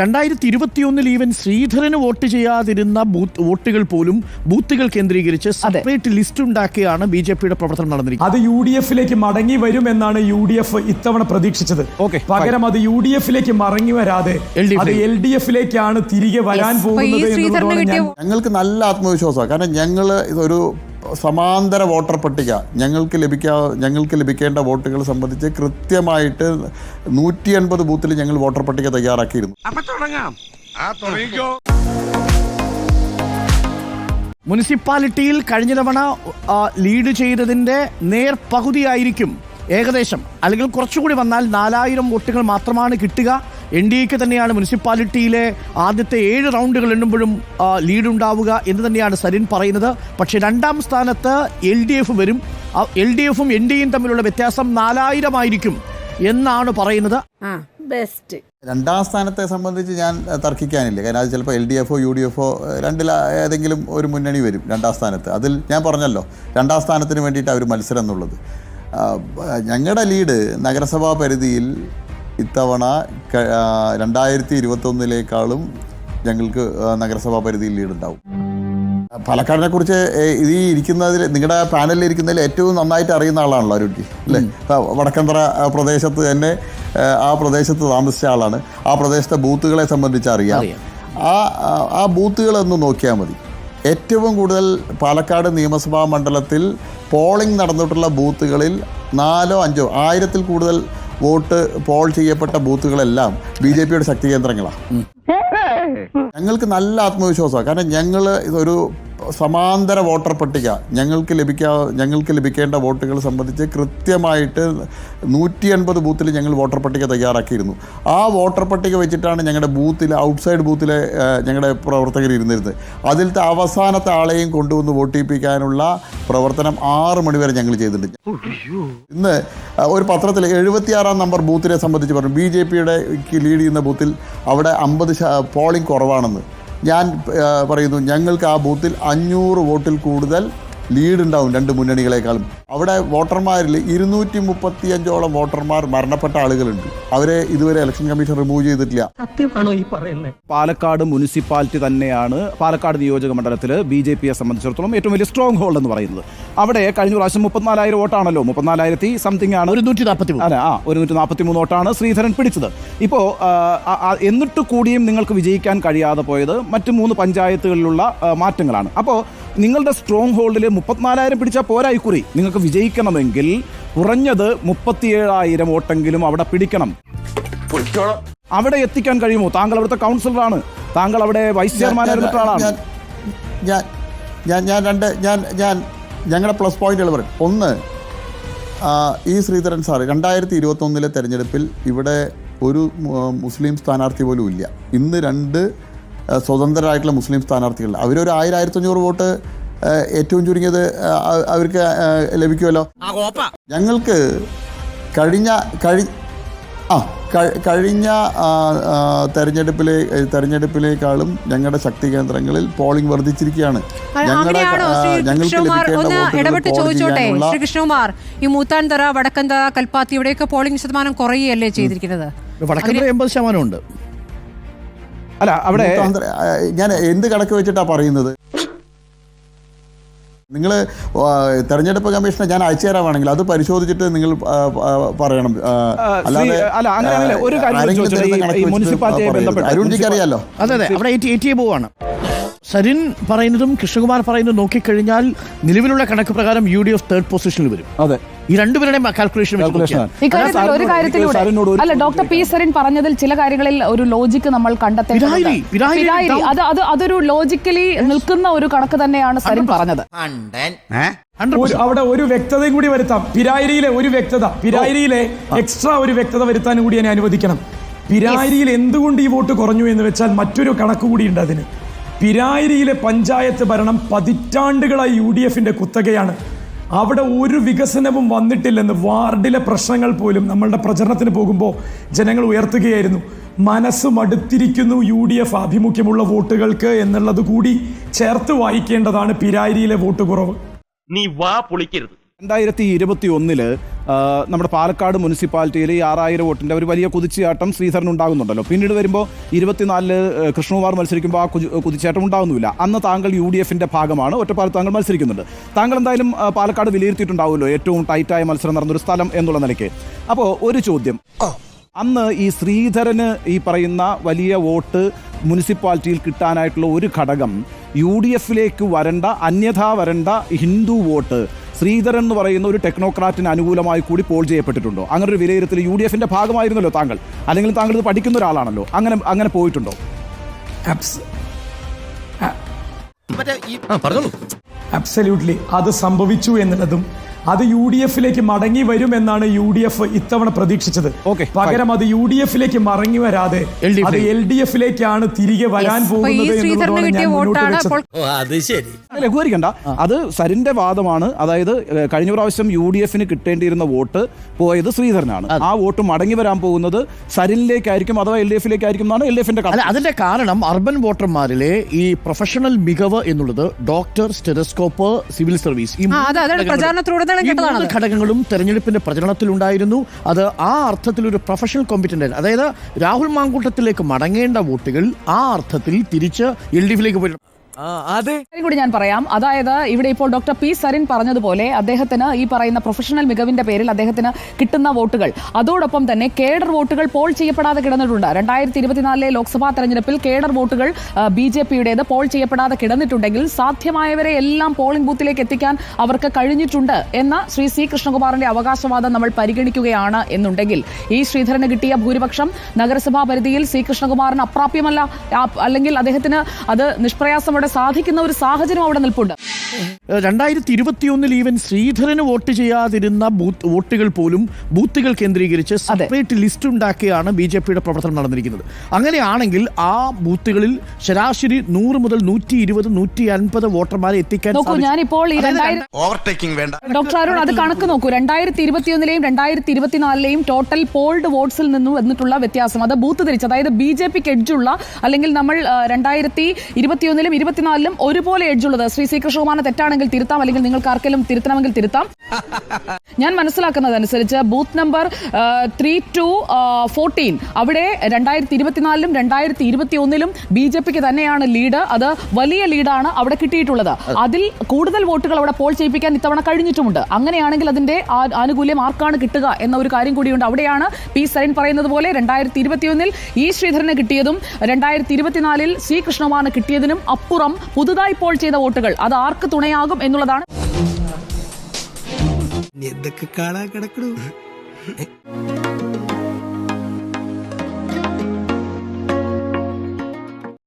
രണ്ടായിരത്തി ഇരുപത്തിയൊന്നിൽ ഈവൻ ശ്രീധരന് വോട്ട് ചെയ്യാതിരുന്ന ബൂത്ത് വോട്ടുകൾ പോലും ബൂത്തുകൾ കേന്ദ്രീകരിച്ച് സെപ്പറേറ്റ് ലിസ്റ്റ് ഉണ്ടാക്കിയാണ് ബി ജെ പിയുടെ പ്രവർത്തനം നടന്നിരിക്കുന്നത്. അത് യു ഡി എഫിലേക്ക് മടങ്ങി വരും എന്നാണ് യു ഡി എഫ് ഇത്തവണ പ്രതീക്ഷിച്ചത്. ഓക്കെ. പകരം അത് യു ഡി എഫിലേക്ക് മടങ്ങി വരാതെ അത് എൽ ഡി എഫിലേക്കാണ് തിരികെ വരാൻ പോകുന്നത് ഞങ്ങൾക്ക് നല്ല ആത്മവിശ്വാസമാണ്. കാരണം ഞങ്ങൾ ഇതൊരു സമാന്തര വോട്ടർ പട്ടിക ഞങ്ങൾക്ക് ലഭിക്കാ ഞങ്ങൾക്ക് ലഭിക്കേണ്ട വോട്ടുകൾ സംബന്ധിച്ച് കൃത്യമായിട്ട് നൂറ്റി അൻപത് ബൂത്തിൽ ഞങ്ങൾ വോട്ടർ പട്ടിക തയ്യാറാക്കിയിരുന്നു. മുനിസിപ്പാലിറ്റിയിൽ കഴിഞ്ഞ തവണ ലീഡ് ചെയ്തതിന്റെ നേർ പകുതിയായിരിക്കും ഏകദേശം. അല്ലെങ്കിൽ കുറച്ചുകൂടി വന്നാൽ നാലായിരം വോട്ടുകൾ മാത്രമാണ് കിട്ടുക. എൻ ഡി എക്ക് തന്നെയാണ് മുനിസിപ്പാലിറ്റിയിലെ ആദ്യത്തെ ഏഴ് റൗണ്ടുകൾ എണ്ണുമ്പോഴും ലീഡുണ്ടാവുക ലീഡ് ഉണ്ടാവുക എന്ന് തന്നെയാണ് സരിൻ പറയുന്നത്. പക്ഷേ രണ്ടാം സ്ഥാനത്ത് എൽ ഡി എഫ് വരും. എൽ ഡി എഫും എൻ ഡി എയും തമ്മിലുള്ള വ്യത്യാസം നാലായിരം ആയിരിക്കും എന്നാണ് പറയുന്നത്. ആ ബെസ്റ്റ്. രണ്ടാം സ്ഥാനത്തെ സംബന്ധിച്ച് ഞാൻ തർക്കിക്കാനില്ല. കാരണം അത് ചിലപ്പോൾ എൽ ഡി എഫോ യു ഡി എഫോ രണ്ടിൽ ഏതെങ്കിലും ഒരു മുന്നണി വരും രണ്ടാം സ്ഥാനത്ത്. അതിൽ ഞാൻ പറഞ്ഞല്ലോ രണ്ടാം സ്ഥാനത്തിന് വേണ്ടിയിട്ട് അവർ മത്സരം എന്നുള്ളത്. ഞങ്ങളുടെ ലീഡ് നഗരസഭാ പരിധിയിൽ ഇത്തവണ രണ്ടായിരത്തി ഇരുപത്തൊന്നിലേക്കാളും ഞങ്ങൾക്ക് നഗരസഭാ പരിധിയിൽ ലീഡുണ്ടാവും പാലക്കാടിനെ കുറിച്ച് ഇത് ഈ ഇരിക്കുന്നതിൽ നിങ്ങളുടെ പാനലിൽ ഇരിക്കുന്നതിൽ ഏറ്റവും നന്നായിട്ട് അറിയുന്ന ആളാണല്ലോ അരുട്ടി അല്ലേ? വടക്കന്തറ പ്രദേശത്ത് തന്നെ ആ, പ്രദേശത്ത് താമസിച്ച ആളാണ്. ആ പ്രദേശത്തെ ബൂത്തുകളെ സംബന്ധിച്ച് അറിയാം. ആ- ആ ബൂത്തുകളൊന്ന് നോക്കിയാൽ മതി. ഏറ്റവും കൂടുതൽ പാലക്കാട് നിയമസഭാ മണ്ഡലത്തിൽ പോളിംഗ് നടന്നിട്ടുള്ള ബൂത്തുകളിൽ നാലോ അഞ്ചോ ആയിരത്തിൽ കൂടുതൽ വോട്ട് പോൾ ചെയ്യപ്പെട്ട ബൂത്തുകളെല്ലാം ബി ജെ പിയുടെ ശക്തി കേന്ദ്രങ്ങളാണ് ഞങ്ങൾക്ക് നല്ല ആത്മവിശ്വാസമാണ്. കാരണം ഞങ്ങൾ ഇതൊരു സമാന്തര വോട്ടർ പട്ടിക ഞങ്ങൾക്ക് ലഭിക്കാ ഞങ്ങൾക്ക് ലഭിക്കേണ്ട വോട്ടുകൾ സംബന്ധിച്ച് കൃത്യമായിട്ട് നൂറ്റി അൻപത് ബൂത്തിൽ ഞങ്ങൾ വോട്ടർ പട്ടിക തയ്യാറാക്കിയിരുന്നു. ആ വോട്ടർ പട്ടിക വെച്ചിട്ടാണ് ഞങ്ങളുടെ ബൂത്തിൽ ഔട്ട്സൈഡ് ബൂത്തിലെ ഞങ്ങളുടെ പ്രവർത്തകർ ഇരുന്നിരുന്നത്. അതിലത്തെ അവസാനത്തെ ആളെയും കൊണ്ടുവന്ന് വോട്ടിപ്പിക്കാനുള്ള പ്രവർത്തനം ആറ് മണിവരെ ഞങ്ങൾ ചെയ്തിട്ടുണ്ട്. ഇന്ന് ഒരു പത്രത്തിൽ എഴുപത്തിയാറാം നമ്പർ ബൂത്തിനെ സംബന്ധിച്ച് പറഞ്ഞു. ബി ജെ പിയുടെ ലീഡ് ചെയ്യുന്ന ബൂത്തിൽ അവിടെ അമ്പത് പോളിംഗ് കുറവാണെന്ന്. ഞാൻ പറയുന്നു ഞങ്ങൾക്ക് ആ ബൂത്തിൽ അഞ്ഞൂറ് വോട്ടിൽ കൂടുതൽ ലീഡ് ഉണ്ടാവും രണ്ട് മുന്നണികളെക്കാളും. അവിടെ വോട്ടർമാരിൽ ഇരുന്നൂറ്റി മുപ്പത്തി അഞ്ചോളം വോട്ടർമാർ മരണപ്പെട്ട ആളുകളുണ്ട്. അവരെ ഇതുവരെ ഇലക്ഷൻ കമ്മീഷൻ റിമൂവ് ചെയ്തിട്ടില്ല. സത്യമാണോ ഈ പറയുന്നത് പാലക്കാട് മുനിസിപ്പാലിറ്റി തന്നെയാണ് പാലക്കാട് നിയോജക മണ്ഡലത്തിൽ ബി ജെ പിയെ സംബന്ധിച്ചിടത്തോളം ഏറ്റവും വലിയ സ്ട്രോങ് ഹോൾഡ് എന്ന് പറയുന്നത്. അവിടെ കഴിഞ്ഞ പ്രാവശ്യം മുപ്പത്തിനാലായിരം വോട്ടാണല്ലോ. മുപ്പത്തിനാലായിരത്തി സംതിങ് ആണ്. ഒരു നൂറ്റി നാൽപ്പത്തി അതെ ആ ഒരു നൂറ്റി നാൽപ്പത്തി മൂന്ന് വോട്ടാണ് ശ്രീധരൻ പിടിച്ചത് ഇപ്പോൾ എന്നിട്ട് കൂടിയും നിങ്ങൾക്ക് വിജയിക്കാൻ കഴിയാതെ പോയത് മറ്റ് മൂന്ന് പഞ്ചായത്തുകളിലുള്ള മാറ്റങ്ങളാണ്. അപ്പോൾ നിങ്ങളുടെ സ്ട്രോങ് ഹോൾഡിൽ മുപ്പത്തിനാലായിരം പിടിച്ചാൽ പോരാ ഇക്കുറി നിങ്ങൾക്ക് വിജയിക്കണമെങ്കിൽ കുറഞ്ഞത് മുപ്പത്തിയേഴായിരം വോട്ടെങ്കിലും അവിടെ പിടിക്കണം. അവിടെ എത്തിക്കാൻ കഴിയുമോ? താങ്കൾ അവിടുത്തെ കൗൺസിലറാണ്. താങ്കൾ അവിടെ വൈസ് ചെയർമാനായിരുന്നിട്ട് ആളാണ് ഞാൻ ഞാൻ രണ്ട് ഞാൻ ഞാൻ ഞങ്ങളുടെ പ്ലസ് പോയിന്റുകൾ പറയും. ഒന്ന് ഈ ശ്രീധരൻ സാർ രണ്ടായിരത്തി ഇരുപത്തൊന്നിലെ തെരഞ്ഞെടുപ്പിൽ ഇവിടെ ഒരു മുസ്ലിം സ്ഥാനാർത്ഥി പോലും ഇല്ല. ഇന്ന് രണ്ട് സ്വതന്ത്രരായിട്ടുള്ള മുസ്ലിം സ്ഥാനാർത്ഥികൾ അവരൊരു ആയിരം ആയിരത്തഞ്ഞൂറ് വോട്ട് ഏറ്റവും ചുരുങ്ങിയത് അവർക്ക് ആ, ലഭിക്കുമല്ലോ. ഞങ്ങൾക്ക് കഴിഞ്ഞ കഴി ആ കഴിഞ്ഞ തെരഞ്ഞെടുപ്പിലെ തെരഞ്ഞെടുപ്പിലേക്കാളും ഞങ്ങളുടെ ശക്തി കേന്ദ്രങ്ങളിൽ പോളിംഗ് വർദ്ധിച്ചിരിക്കുകയാണ്. ശ്രീ ഞങ്ങൾക്ക് ലഭിക്കേണ്ട ഒന്ന് വോട്ടുകൾ ഇടപെട്ട് പോൾ ചോദിച്ചോട്ടെ ചെയ്യാനുള്ള ശ്രീ കൃഷ്ണകുമാർ? ഈ മൂത്താൻതറ വടക്കന്തറ കൽപ്പാത്തി ഇവിടെയൊക്കെ പോളിംഗ് ശതമാനം കുറയുകയല്ലേ ചെയ്തിരിക്കുന്നത്? വടക്കന്തര എൺപത് ശതമാനമുണ്ട്. അല്ല അവിടെ ഞാൻ എന്ത് കണക്ക് വെച്ചിട്ടാണ് പറയുന്നത്? നിങ്ങൾ തെരഞ്ഞെടുപ്പ് കമ്മീഷനെ ഞാൻ അയച്ചു തരാമാണെങ്കിൽ അത് പരിശോധിച്ചിട്ട് നിങ്ങൾ പറയണം. അല്ലാതെ മുനിസിപ്പാലിറ്റിയെ ബന്ധപ്പെട്ട് അരുൺജിക്ക് അറിയാലോ? അതെ അതെ. അവിടെ പോവാണ്. സരിൻ പറയുന്നതും കൃഷ്ണകുമാർ പറയുന്നതും നോക്കിക്കഴിഞ്ഞാൽ നിലവിലുള്ള കണക്ക് പ്രകാരം യു ഡി എഫ് തേർഡ് പൊസിഷനിൽ വരും. അതെ. ഈ രണ്ടുപേരുടെയും കാൽക്കുലേഷൻ ഒരു കാര്യത്തിലൂടെ. അല്ല ഡോക്ടർ പി സരിൻ പറഞ്ഞതിൽ ചില കാര്യങ്ങളിൽ ഒരു ലോജിക്ക് നമ്മൾ down. അത് അത് അതൊരു ലോജിക്കലി നിൽക്കുന്ന ഒരു കണക്ക് തന്നെയാണ് സരിൻ പറഞ്ഞത്. അവിടെ ഒരു വ്യക്തതയും കൂടി വരുത്താം. പിരായിരിയിലെ ഒരു വ്യക്തത. പിരായിരിയിലെ എക്സ്ട്രാ ഒരു വ്യക്തത വരുത്താനും കൂടി എന്നെ അനുവദിക്കണം. പിരായിരിയിൽ എന്തുകൊണ്ട് ഈ വോട്ട് കുറഞ്ഞു എന്ന് വെച്ചാൽ മറ്റൊരു കണക്ക് കൂടി ഉണ്ട് അതിന്. പിരായിരിയിലെ പഞ്ചായത്ത് ഭരണം പതിറ്റാണ്ടുകളായി യു ഡി എഫിന്റെ കുത്തകയാണ്. അവിടെ ഒരു വികസനവും വന്നിട്ടില്ലെന്ന് വാർഡിലെ പ്രശ്നങ്ങൾ പോലും നമ്മളുടെ പ്രചരണത്തിന് പോകുമ്പോൾ ജനങ്ങൾ ഉയർത്തുകയായിരുന്നു. മനസ്സ് മടുത്തിരിക്കുന്നു യു ഡി എഫ് ആഭിമുഖ്യമുള്ള വോട്ടുകൾക്ക് എന്നുള്ളത് കൂടി ചേർത്ത് വായിക്കേണ്ടതാണ് പിരായിരിയിലെ വോട്ട് കുറവ്. നീ വാ പൊളിക്കരുത്. രണ്ടായിരത്തി ഇരുപത്തി ഒന്നിൽ നമ്മുടെ പാലക്കാട് മുനിസിപ്പാലിറ്റിയിൽ ഈ ആറായിരം വോട്ടിന്റെ ഒരു വലിയ കുതിച്ചുചാട്ടം ശ്രീധരൻ ഉണ്ടാകുന്നുണ്ടല്ലോ. പിന്നീട് വരുമ്പോൾ ഇരുപത്തിനാലിൽ കൃഷ്ണകുമാർ മത്സരിക്കുമ്പോൾ ആ കുതി- കുതിച്ചുചാട്ടം ഉണ്ടാകുന്നില്ല അന്ന് താങ്കൾ യു ഡി എഫിന്റെ ഭാഗമാണ്. ഒറ്റപ്പാലത്ത് താങ്കൾ മത്സരിക്കുന്നുണ്ട്. താങ്കൾ എന്തായാലും പാലക്കാട് വിലയിരുത്തിയിട്ടുണ്ടാവുമല്ലോ ഏറ്റവും ടൈറ്റായ മത്സരം നടന്നൊരു സ്ഥലം എന്നുള്ള നിലയ്ക്ക്. അപ്പോൾ ഒരു ചോദ്യം. അന്ന് ഈ ശ്രീധരന് ഈ പറയുന്ന വലിയ വോട്ട് മുനിസിപ്പാലിറ്റിയിൽ കിട്ടാനായിട്ടുള്ള ഒരു ഘടകം യു ഡി എഫിലേക്ക് വരണ്ട അന്യഥാ വരണ്ട ഹിന്ദു വോട്ട് ശ്രീധരൻ എന്ന് പറയുന്ന ഒരു ടെക്നോക്രാറ്റിന് അനുകൂലമായി കൂടി പോൾ ചെയ്യപ്പെട്ടിട്ടുണ്ടോ? അങ്ങനെ ഒരു വിലയിരുത്തൽ യു ഡി എഫിന്റെ ഭാഗമായിരുന്നല്ലോ താങ്കൾ. അല്ലെങ്കിൽ താങ്കൾ ഇത് പഠിക്കുന്ന ഒരാളാണല്ലോ. അങ്ങനെ അങ്ങനെ പോയിട്ടുണ്ടോ? അബ്സ് അബ്സല്യൂട്ട്ലി അത് സംഭവിച്ചു എന്നുള്ളതും അത് യു ഡി എഫിലേക്ക് മടങ്ങി വരുമെന്നാണ് യു ഡി എഫ് ഇത്തവണ പ്രതീക്ഷിച്ചത്. പകരം അത് യു ഡി എഫിലേക്ക് മടങ്ങി വരാതെ അത് എൽ ഡി എഫിലേക്കാണ് തിരികെ വരാൻ പോകുന്നത് ലഘൂകരിക്കണ്ട. അത് സരിന്റെ വാദമാണ്. അതായത് കഴിഞ്ഞ പ്രാവശ്യം യു ഡി എഫിന് കിട്ടേണ്ടിയിരുന്ന വോട്ട് പോയത് ശ്രീധരനാണ്. ആ വോട്ട് മടങ്ങി വരാൻ പോകുന്നത് സരിനിലേക്കായിരിക്കും അഥവാ എൽ ഡി എഫിലേക്കായിരിക്കും എന്നാണ് എൽ ഡി എഫിന്റെ അല്ല അതിന്റെ കാരണം അർബൻ വോട്ടർമാരിലെ ഈ പ്രൊഫഷണൽ മികവ് എന്നുള്ളത് ഡോക്ടർ സ്റ്റെറസ്കോപ്പ് സിവിൽ സർവീസ്. ഈ പ്രചാരണത്തിലൂടെ മൂന്ന്. ഘടകങ്ങളും തെരഞ്ഞെടുപ്പിന്റെ പ്രചരണത്തിലുണ്ടായിരുന്നു അത് ആ അർത്ഥത്തിൽ ഒരു പ്രൊഫഷണൽ കോമ്പറ്റന്റ് അതായത് രാഹുൽ മാങ്കൂട്ടത്തിലേക്ക് മടങ്ങേണ്ട വോട്ടുകൾ ആ അർത്ഥത്തിൽ തിരിച്ച് എൽ ഡി എഫിലേക്ക് പോയി കാര്യം കൂടി ഞാൻ പറയാം. അതായത് ഇവിടെ ഇപ്പോൾ ഡോക്ടർ പി സരിൻ പറഞ്ഞതുപോലെ അദ്ദേഹത്തിന് ഈ പറയുന്ന പ്രൊഫഷണൽ മികവിന്റെ പേരിൽ അദ്ദേഹത്തിന് കിട്ടുന്ന വോട്ടുകൾ. അതോടൊപ്പം തന്നെ കേഡർ വോട്ടുകൾ പോൾ ചെയ്യപ്പെടാതെ കിടന്നിട്ടുണ്ട്. രണ്ടായിരത്തി ഇരുപത്തിനാലിലെ ലോക്സഭാ തെരഞ്ഞെടുപ്പിൽ കേഡർ വോട്ടുകൾ ബി ജെ പിയുടേത് പോൾ ചെയ്യപ്പെടാതെ കിടന്നിട്ടുണ്ടെങ്കിൽ സാധ്യമായവരെ എല്ലാം പോളിംഗ് ബൂത്തിലേക്ക് എത്തിക്കാൻ അവർക്ക് കഴിഞ്ഞിട്ടുണ്ട് എന്ന ശ്രീ സി കൃഷ്ണകുമാറിന്റെ അവകാശവാദം നമ്മൾ പരിഗണിക്കുകയാണ് എന്നുണ്ടെങ്കിൽ. ഈ ശ്രീധരന് കിട്ടിയ ഭൂരിപക്ഷം നഗരസഭാ പരിധിയിൽ സി കൃഷ്ണകുമാറിന് അപ്രാപ്യമല്ല. അല്ലെങ്കിൽ അദ്ദേഹത്തിന് അത് നിഷ്പ്രയാസം സാധിക്കുന്ന ഒരു സാഹചര്യം അവിടെ നിൽപ്പുണ്ട്. രണ്ടായിരത്തി ഇരുപത്തിയൊന്നിൽ ഈവൻ ശ്രീധരന് വോട്ട് ചെയ്യാതിരുന്ന ബൂത്ത് വോട്ടുകൾ പോലും ബൂത്തുകൾ കേന്ദ്രീകരിച്ച് സെപ്പറേറ്റ് ലിസ്റ്റ് ഉണ്ടാക്കിയാണ് ബി ജെ പിയുടെ പ്രവർത്തനം നടന്നിരിക്കുന്നത്. അങ്ങനെയാണെങ്കിൽ ആ ബൂത്തുകളിൽ ശരാശരി നൂറ് മുതൽ നൂറ്റി ഇരുപത് നൂറ്റി അൻപത് വോട്ടർമാരെ എത്തിക്കാൻ. ഞാനിപ്പോൾ ഈ ഓവർടേക്കിംഗ് വേണ്ട. ഡോക്ടർ അരുൺ അത് കണക്ക് നോക്കൂ. രണ്ടായിരത്തി ഇരുപത്തിയൊന്നിലെയും രണ്ടായിരത്തി ഇരുപത്തിനാലിലെയും ടോട്ടൽ പോൾഡ് വോട്ട്സിൽ നിന്നും വന്നിട്ടുള്ള വ്യത്യാസം. അത് ബൂത്ത് തിരിച്ച് അതായത് ബി ജെ പിക്ക് എഡ്ജുള്ള അല്ലെങ്കിൽ നമ്മൾ രണ്ടായിരത്തി ഇരുപത്തിയൊന്നിലും ഇരുപത്തിനാലിലും ഒരുപോലെ എഡ്ജുള്ളത് ശ്രീ സി തെറ്റാണെങ്കിൽ തിരുത്താം അല്ലെങ്കിൽ നിങ്ങൾക്ക് ആർക്കെങ്കിലും തിരുത്തണമെങ്കിൽ തിരുത്താം. ഞാൻ മനസ്സിലാക്കുന്നത് അനുസരിച്ച് booth number three two fourteen അവിടെ രണ്ടായിരത്തി ഇരുപത്തിനാലിലും രണ്ടായിരത്തി ഇരുപത്തി ഒന്നിലും ബി ജെ പിക്ക് തന്നെയാണ് ലീഡ് അത് വലിയ ലീഡാണ് അവിടെ കിട്ടിയിട്ടുള്ളത്. അതിൽ കൂടുതൽ വോട്ടുകൾ അവിടെ പോൾ ചെയ്യിപ്പിക്കാൻ ഇത്തവണ കഴിഞ്ഞിട്ടുമുണ്ട്. അങ്ങനെയാണെങ്കിൽ അതിന്റെ ആനുകൂല്യം ആർക്കാണ് കിട്ടുക എന്ന ഒരു കാര്യം കൂടിയുണ്ട്. അവിടെയാണ് പി സരൻ പറയുന്നത് പോലെ രണ്ടായിരത്തി ഇരുപത്തിയൊന്നിൽ ഇ ശ്രീധരന് കിട്ടിയതും രണ്ടായിരത്തി ഇരുപത്തിനാലിൽ കൃഷ്ണകുമാറിന് കിട്ടിയതിനും അപ്പുറം പുതുതായി പോൾ ചെയ്ത വോട്ടുകൾ. അത് ആർക്ക് തുണയാകും എന്നുള്ളതാണ്. എന്തൊക്കെ കാണാൻ കിടക്കണു?